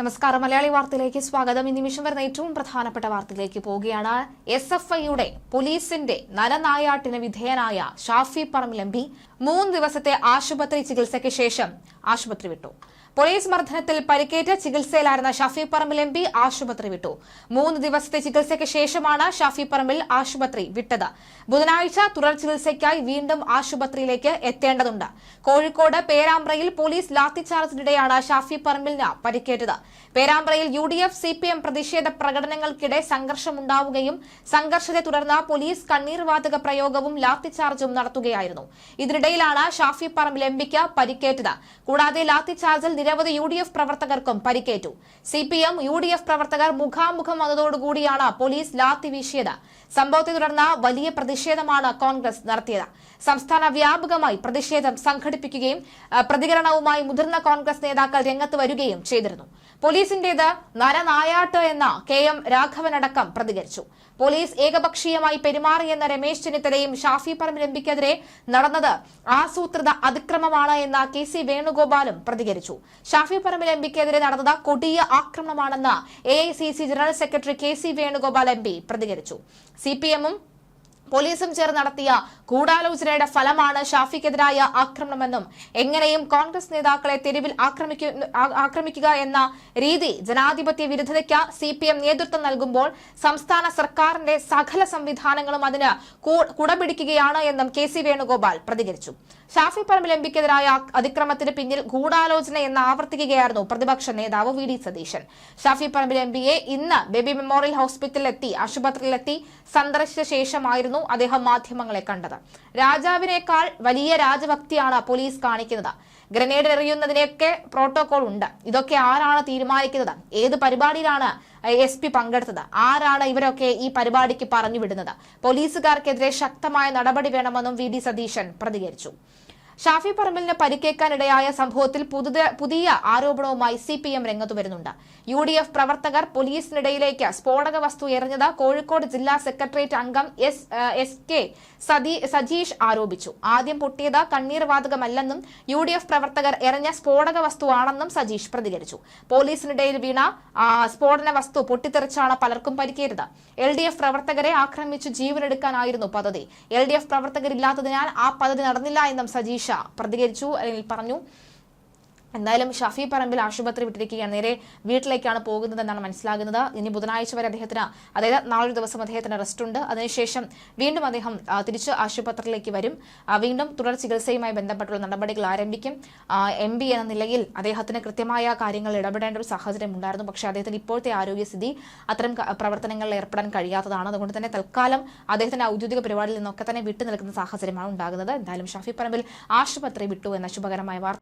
നമസ്കാരം. മലയാളി വാർത്തയിലേക്ക് സ്വാഗതം. ഈ നിമിഷം വരുന്ന ഏറ്റവും പ്രധാനപ്പെട്ട വാർത്തയിലേക്ക് പോവുകയാണ്. എസ് എഫ് ഐയുടെ പോലീസിന്റെ നരനായാട്ടിന് വിധേയനായ ഷാഫി പറമ്പിൽ എം പി മൂന്ന് ദിവസത്തെ ആശുപത്രി ചികിത്സയ്ക്ക് ശേഷം ആശുപത്രി വിട്ടു. പോലീസ് മർദ്ദനത്തിൽ പരിക്കേറ്റ് ചികിത്സയിലായിരുന്ന ഷാഫി പറമ്പിൽ എം പി ആശുപത്രി വിട്ടു. മൂന്ന് ദിവസത്തെ ചികിത്സയ്ക്ക് ശേഷമാണ് ഷാഫി പറമ്പിൽ ആശുപത്രി വിട്ടത്. ബുധനാഴ്ച തുടർ ചികിത്സയ്ക്കായി വീണ്ടും ആശുപത്രിയിലേക്ക് എത്തേണ്ടതുണ്ട്. കോഴിക്കോട് പേരാമ്പ്രയിൽ പോലീസ് ലാത്തിച്ചാർജിനിടെയാണ് ഷാഫി പറമ്പിലിന് പരിക്കേറ്റത്. പേരാമ്പ്രയിൽ U D F C P M പ്രതിഷേധ പ്രകടനങ്ങൾക്കിടെ സംഘർഷമുണ്ടാവുകയും സംഘർഷത്തെ തുടർന്ന് പോലീസ് കണ്ണീർവാതക പ്രയോഗവും ലാത്തിച്ചാർജും നടത്തുകയായിരുന്നു. ഇതിനിടയിലാണ് ഷാഫി പറമ്പിൽ എംപിക്ക് പരിക്കേറ്റത്. കൂടാതെ ലാത്തിച്ചാർജിൽ നിരവധി യു ഡി എഫ് പ്രവർത്തകർക്കും പരിക്കേറ്റു. C P M U D F പ്രവർത്തകർ മുഖാമുഖം വന്നതോടുകൂടിയാണ് പോലീസ് ലാത്തി വീശിയത്. സംഭവത്തെ തുടർന്ന് വലിയ പ്രതിഷേധമാണ് കോൺഗ്രസ് നടത്തിയത്. സംസ്ഥാന വ്യാപകമായി പ്രതിഷേധം സംഘടിപ്പിക്കുകയും പ്രതികരണവുമായി മുതിർന്ന കോൺഗ്രസ് നേതാക്കൾ രംഗത്ത് വരികയും ചെയ്തിരുന്നു. പോലീസിന്റേത് നരനായാട്ട് എന്ന കെ എം രാഘവനടക്കം പ്രതികരിച്ചു. പോലീസ് ഏകപക്ഷീയമായി പെരുമാറിയെന്ന രമേശ് ചെന്നിത്തലയും ഷാഫി പറമ്പിൽ എംപിക്കെതിരെ നടന്നത് ആസൂത്രിത അതിക്രമമാണ് എന്ന കെ സി വേണുഗോപാലും പ്രതികരിച്ചു. ഷാഫി പറമ്പിൽ എം പിക്കെതിരെ നടന്നത് കൊടിയ ആക്രമണമാണെന്ന് A general secretary K C Venugopal M പ്രതികരിച്ചു. സി പി എമ്മും പോലീസും ചേർന്ന് നടത്തിയ ഗൂഢാലോചനയുടെ ഫലമാണ് ഷാഫിക്കെതിരായ ആക്രമണമെന്നും എങ്ങനെയും കോൺഗ്രസ് നേതാക്കളെ തെരുവിൽ ആക്രമിക്കു- ആക്രമിക്കുക എന്ന രീതി ജനാധിപത്യ വിരുദ്ധതയ്ക്ക് സി പി എം നേതൃത്വം നൽകുമ്പോൾ സംസ്ഥാന സർക്കാരിന്റെ സകല സംവിധാനങ്ങളും അതിന് കുടപിടിക്കുകയാണ് എന്നും കെ സി വേണുഗോപാൽ പ്രതികരിച്ചു. ഷാഫി പറമ്പിൽ എംപിക്കെതിരായ അതിക്രമത്തിന് പിന്നിൽ ഗൂഢാലോചന എന്ന് ആവർത്തിക്കുകയായിരുന്നു പ്രതിപക്ഷ നേതാവ് V D Satheesan. Shafi Parambil M പിയെ ഇന്ന് ബേബി മെമ്മോറിയൽ ഹോസ്പിറ്റലിലെത്തി ആശുപത്രിയിലെത്തി സന്ദർശിച്ച ശേഷമായിരുന്നു അദ്ദേഹം മാധ്യമങ്ങളെ കണ്ടത്. രാജാവിനേക്കാൾ വലിയ രാജഭക്തിയാണ് പോലീസ് കാണിക്കുന്നത്. ഗ്രനേഡ് എറിയുന്നതിനൊക്കെ പ്രോട്ടോകോൾ ഉണ്ട്. ഇതൊക്കെ ആരാണ് തീരുമാനിക്കുന്നത്? ഏത് പരിപാടിയിലാണ് എസ് പി പങ്കെടുത്തത്? ആരാണ് ഇവരൊക്കെ ഈ പരിപാടിക്ക് പറഞ്ഞു വിടുന്നത് പോലീസുകാർക്കെതിരെ ശക്തമായ നടപടി വേണമെന്നും വി. ഡി. സതീശൻ പ്രതികരിച്ചു. ഷാഫി പറമ്പലിന് പരിക്കേക്കാനിടയായ സംഭവത്തിൽ പുതിയ ആരോപണവുമായി സി പി എം രംഗത്തു വരുന്നുണ്ട്. യു ഡി എഫ് പ്രവർത്തകർ പോലീസിനിടയിലേക്ക് സ്ഫോടക വസ്തു എറിഞ്ഞത് കോഴിക്കോട് ജില്ലാ സെക്രട്ടേറിയറ്റ് അംഗം എസ് എസ് കെ സജീഷ് ആരോപിച്ചു. ആദ്യം പൊട്ടിയത് കണ്ണീർ വാതകമല്ലെന്നും യു ഡി എഫ് പ്രവർത്തകർ എറിഞ്ഞ സ്ഫോടക വസ്തുവാണെന്നും സജീഷ് പ്രതികരിച്ചു. പോലീസിനിടയിൽ വീണ സ്ഫോടന വസ്തു പൊട്ടിത്തെറിച്ചാണ് പലർക്കും പരിക്കേറ്റത്. എൽ ഡി എഫ് പ്രവർത്തകരെ ആക്രമിച്ചു ജീവനെടുക്കാനായിരുന്നു പദ്ധതി. എൽ ഡി എഫ് പ്രവർത്തകരില്ലാത്തതിനാൽ ആ പദ്ധതി നടന്നില്ല എന്നും സജീഷ പ്രതികരിച്ചു അല്ലെങ്കിൽ പറഞ്ഞു എന്തായാലും ഷഫി പറമ്പിൽ ആശുപത്രി വിട്ടിരിക്കുകയാണ്. നേരെ വീട്ടിലേക്കാണ് പോകുന്നതെന്നാണ് മനസ്സിലാകുന്നത്. ഇനി ബുധനാഴ്ച വരെ അദ്ദേഹത്തിന് അതായത് നാളൊരു ദിവസം അദ്ദേഹത്തിന് റെസ്റ്റ് ഉണ്ട്. അതിനുശേഷം വീണ്ടും അദ്ദേഹം തിരിച്ച് ആശുപത്രിയിലേക്ക് വരും. വീണ്ടും തുടർ ചികിത്സയുമായി ബന്ധപ്പെട്ടുള്ള നടപടികൾ ആരംഭിക്കും. എം എന്ന നിലയിൽ അദ്ദേഹത്തിന് കൃത്യമായ കാര്യങ്ങൾ ഇടപെടേണ്ട ഒരു സാഹചര്യം ഉണ്ടായിരുന്നു. പക്ഷേ അദ്ദേഹത്തിന് ഇപ്പോഴത്തെ ആരോഗ്യസ്ഥിതി അത്തരം പ്രവർത്തനങ്ങളിൽ ഏർപ്പെടാൻ കഴിയാത്തതാണ്. അതുകൊണ്ട് തന്നെ തൽക്കാലം അദ്ദേഹത്തിന്റെ ഔദ്യോഗിക പരിപാടിയിൽ നിന്നൊക്കെ തന്നെ വിട്ടു നിൽക്കുന്ന സാഹചര്യമാണ് ഉണ്ടാകുന്നത്. എന്തായാലും ഷാഫി പറമ്പിൽ ആശുപത്രി വിട്ടു എന്ന ശുഭകരമായ വാർത്ത.